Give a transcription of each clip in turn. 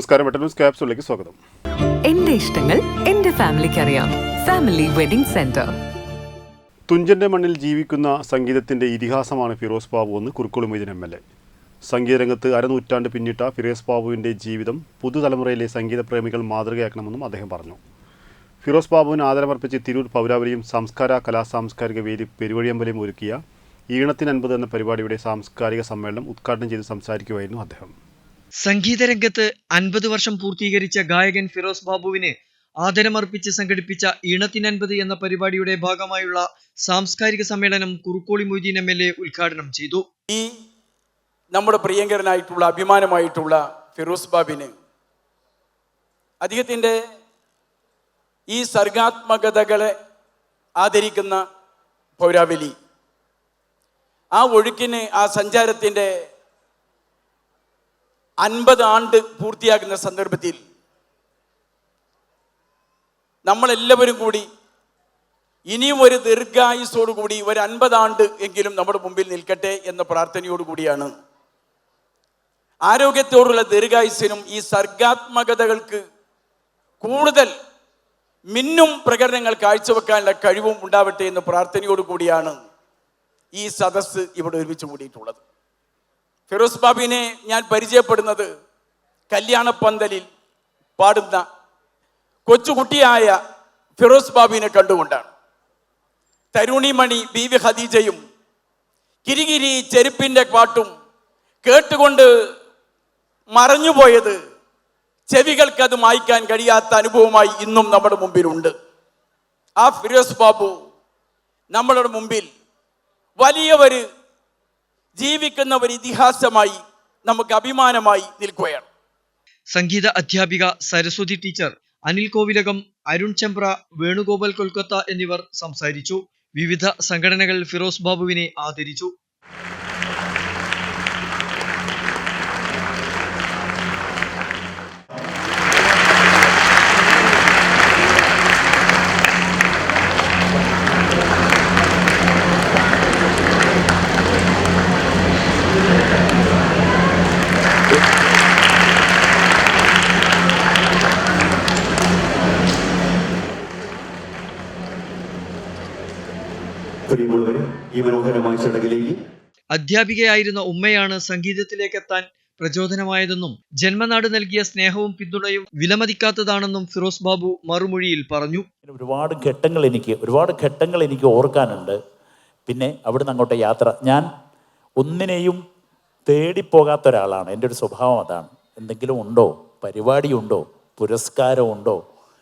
നമസ്കാരം വെട്ടലൂസ് ക്യാപ്സിലേക്ക് സ്വാഗതം. എന്റെ ഇഷ്ടങ്ങൾ എന്റെ ഫാമിലിക്ക് അറിയാം ഫാമിലി വെഡിംഗ് സെന്റർ. തുഞ്ചന്റെ മണ്ണിൽ ജീവിക്കുന്ന സംഗീതത്തിന്റെ ഇതിഹാസമാണ് ഫിറോസ് ബാബു എന്ന് Kurukkoli Moideen M L A. സംഗീതരംഗത്ത് അരനൂറ്റാണ്ട് പിന്നിട്ട ഫിറോസ് ബാബുവിന്റെ ജീവിതം പുതുതലമുറയിലെ സംഗീത പ്രേമികൾ മാതൃകയാക്കണമെന്നും അദ്ദേഹം പറഞ്ഞു. ഫിറോസ് ബാബുവിന് ആദരമർപ്പിച്ച് തിരൂർ പൗരാവലിയും സംസ്കാര കലാ സാംസ്കാരിക വേദി പെരുവഴിയമ്പലയും ഒരുക്കിയ ഈണത്തിനൻപത് എന്ന പരിപാടിയുടെ സാംസ്കാരിക സമ്മേളനം ഉദ്ഘാടനം ചെയ്ത് സംസാരിക്കുമായിരുന്നു അദ്ദേഹം. സംഗീതരംഗത്ത് അൻപത് വർഷം പൂർത്തീകരിച്ച ഗായകൻ ഫിറോസ് ബാബുവിന് ആദരമർപ്പിച്ച് സംഘടിപ്പിച്ച ഈണത്തിനൻപത് എന്ന പരിപാടിയുടെ ഭാഗമായുള്ള സാംസ്കാരിക സമ്മേളനം Kurukkoli Moideen M L A ഉദ്ഘാടനം ചെയ്തു. ഈ നമ്മുടെ പ്രിയങ്കരനായിട്ടുള്ള അഭിമാനമായിട്ടുള്ള ഫിറോസ് ബാബിന് അദ്ദേഹത്തിന്റെ ഈ സർഗാത്മകതകളെ ആദരിക്കുന്ന പൗരാവലി ആ ഒഴുക്കിന് ആ സഞ്ചാരത്തിന്റെ അൻപത് ആണ്ട് പൂർത്തിയാക്കുന്ന സന്ദർഭത്തിൽ നമ്മളെല്ലാവരും കൂടി ഇനിയും ഒരു ദീർഘായുസോടു കൂടി ഒരു അൻപതാണ്ട് എങ്കിലും നമ്മുടെ മുമ്പിൽ നിൽക്കട്ടെ എന്ന പ്രാർത്ഥനയോടുകൂടിയാണ് ആരോഗ്യത്തോടുള്ള ദീർഘായുസിനും ഈ സർഗാത്മകതകൾക്ക് കൂടുതൽ മിന്നും പ്രകടനങ്ങൾ കാഴ്ചവെക്കാനുള്ള കഴിവും ഉണ്ടാവട്ടെ എന്ന പ്രാർത്ഥനയോടുകൂടിയാണ് ഈ സദസ്സ് ഇവിടെ ഒരുമിച്ച് കൂടിയിട്ടുള്ളത്. ഫിറോസ് ബാബിനെ ഞാൻ പരിചയപ്പെടുന്നത് കല്യാണപ്പന്തലിൽ പാടുന്ന കൊച്ചുകുട്ടിയായ ഫിറോസ് ബാബിനെ കണ്ടുകൊണ്ടാണ്. തരുണിമണി ബി വി ഖദീജയും കിരികിരി ചെരുപ്പിന്റെ പാട്ടും കേട്ടുകൊണ്ട് മറഞ്ഞുപോയത് ചെവികൾക്ക് അത് മായ്ക്കാൻ കഴിയാത്ത അനുഭവമായി ഇന്നും നമ്മുടെ മുമ്പിലുണ്ട്. ആ ഫിറോസ് ബാബു നമ്മളുടെ മുമ്പിൽ വലിയ ഒരു ജീവിക്കുന്ന ഒരു ഇതിഹാസമായി നമുക്ക് അഭിമാനമായി നിൽക്കുകയാണ്. സംഗീത അധ്യാപിക സരസ്വതി ടീച്ചർ അനിൽ കോവിലകം അരുൺ ചെമ്പ്ര വേണുഗോപാൽ കൊൽക്കത്ത എന്നിവർ സംസാരിച്ചു. വിവിധ സംഘടനകൾ ഫിറോസ് ബാബുവിനെ ആദരിച്ചു. പ്രിയമുള്ളവരെ ഈ മനോഹരമായ ചടങ്ങിലേക്ക് അധ്യാപികയായിരുന്ന ഉമ്മയാണ് സംഗീതത്തിലേക്ക് എത്താൻ പ്രചോദനമായതെന്നും ജന്മനാട് നൽകിയ സ്നേഹവും പിന്തുണയും വിലമതിക്കാത്തതാണെന്നും ഫിറോസ് ബാബു മറുമൊഴിയിൽ പറഞ്ഞു. ഒരുപാട് ഘട്ടങ്ങൾ എനിക്ക് ഒരുപാട് ഘട്ടങ്ങൾ എനിക്ക് ഓർക്കാനുണ്ട്. പിന്നെ അവിടുന്ന് അങ്ങോട്ട് യാത്ര. ഞാൻ ഒന്നിനെയും തേടിപ്പോകാത്ത ഒരാളാണ്. എന്റെ ഒരു സ്വഭാവം അതാണ്. എന്തെങ്കിലും ഉണ്ടോ? പരിപാടിയുണ്ടോ? പുരസ്കാരമുണ്ടോ?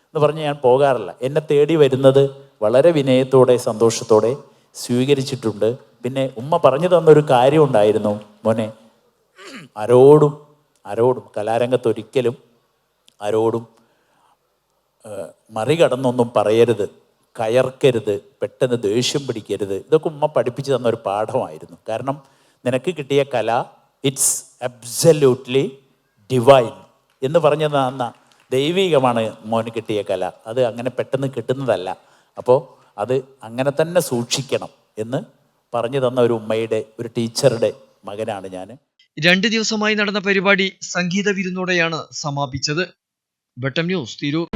എന്ന് പറഞ്ഞ് ഞാൻ പോകാറില്ല. എന്നെ തേടി വരുന്നത് വളരെ വിനയത്തോടെ സന്തോഷത്തോടെ സ്വീകരിച്ചിട്ടുണ്ട്. പിന്നെ ഉമ്മ പറഞ്ഞു തന്നൊരു കാര്യം ഉണ്ടായിരുന്നു മോനെ ആരോടും ആരോടും കലാരംഗത്ത് ഒരിക്കലും ആരോടും മറികടന്നൊന്നും പറയരുത്. കയർക്കരുത്. പെട്ടെന്ന് ദേഷ്യം പിടിക്കരുത്. ഇതൊക്കെ ഉമ്മ പഠിപ്പിച്ചു തന്ന ഒരു പാഠമായിരുന്നു. കാരണം നിനക്ക് കിട്ടിയ കല ഇറ്റ്സ് അബ്സല്യൂട്ട്ലി ഡിവൈൻ എന്ന് പറഞ്ഞു തന്ന ദൈവികമാണ് മോന് കിട്ടിയ കല. അത് അങ്ങനെ പെട്ടെന്ന് കിട്ടുന്നതല്ല. അപ്പോൾ അത് അങ്ങനെ തന്നെ സൂക്ഷിക്കണം എന്ന് പറഞ്ഞു തന്ന ഒരു ഉമ്മയുടെ ഒരു ടീച്ചറുടെ മകനാണ് ഞാൻ രണ്ട് ദിവസമായി നടന്ന പരിപാടി സംഗീത വിരുന്നോടെയാണ് സമാപിച്ചത്. ബട്ടം ന്യൂസ് തിരൂർ.